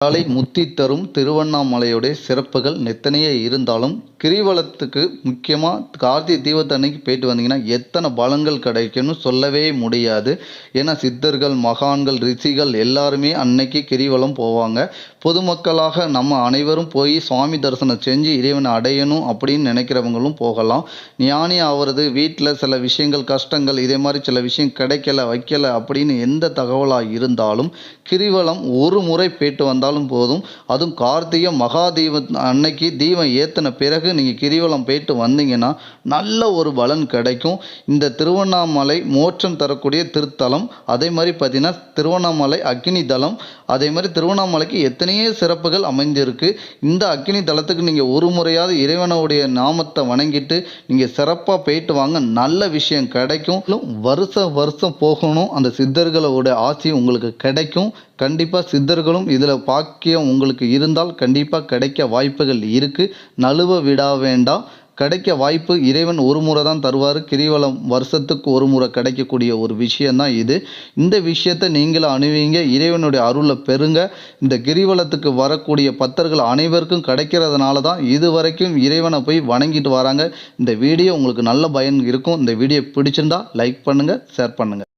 காலை முத்தி தரும் திருவண்ணாமலையுடைய சிறப்புகள் எத்தனையோ இருந்தாலும் கிரிவலத்துக்கு முக்கியமாக கார்த்திகை தீபத்தன்னைக்கு போயிட்டு வந்தீங்கன்னா எத்தனை பலங்கள் கிடைக்கும்னு சொல்லவே முடியாது. ஏன்னா சித்தர்கள் மகான்கள் ரிஷிகள் எல்லாருமே அன்னைக்கு கிரிவலம் போவாங்க. பொதுமக்களாக நம்ம அனைவரும் போய் சுவாமி தரிசனம் செஞ்சு இறைவனை அடையணும் அப்படின்னு நினைக்கிறவங்களும் போகலாம். ஞானி ஆகிறது வீட்டில் சில விஷயங்கள் கஷ்டங்கள் இதே மாதிரி சில விஷயம் கிடைக்கல வைக்கல அப்படின்னு எந்த தகவலாக இருந்தாலும் கிரிவலம் ஒரு முறை போயிட்டு வந்தாலும் போதும். அதுவும் கார்த்திகை மகா அன்னைக்கு தீபம் ஏற்றின பிறகு நீங்கள் கிரிவலம் போயிட்டு வந்தீங்கன்னா நல்ல ஒரு பலன் கிடைக்கும். இந்த திருவண்ணாமலை மோட்சம் தரக்கூடிய திருத்தலம் அதே மாதிரி பார்த்தீங்கன்னா திருவண்ணாமலை அக்னி தலம் அதே மாதிரி திருவண்ணாமலைக்கு எத்தனையோ சிறப்புகள் அமைந்திருக்கு. இந்த அக்னி தலத்துக்கு நீங்கள் ஒரு முறையாவது இறைவனுடைய நாமத்தை வணங்கிட்டு நீங்கள் சிறப்பாக போயிட்டு வாங்க நல்ல விஷயம் கிடைக்கும். வருஷம் வருஷம் போகணும் அந்த சித்தர்களோட ஆசி உங்களுக்கு கிடைக்கும். கண்டிப்பாக சித்தர்களும் இதில் பாக்கியம் உங்களுக்கு இருந்தால் கண்டிப்பாக கிடைக்க வாய்ப்புகள் இருக்குது நழுவ விடா வேண்டாம் கிடைக்க வாய்ப்பு இறைவன் ஒரு முறை தான் தருவார். கிரிவலம் வருஷத்துக்கு ஒரு முறை கிடைக்கக்கூடிய ஒரு விஷயந்தான் இது. இந்த விஷயத்தை நீங்களும் அணுவீங்க. இறைவனுடைய அருளை பெறுங்க. இந்த கிரிவலத்துக்கு வரக்கூடிய பக்தர்கள் அனைவருக்கும் கிடைக்கிறதுனால தான் இது வரைக்கும் இறைவனை போய் வணங்கிட்டு வராங்க. இந்த வீடியோ உங்களுக்கு நல்ல பயன் இருக்கும். இந்த வீடியோ பிடிச்சிருந்தா லைக் பண்ணுங்கள் ஷேர் பண்ணுங்கள்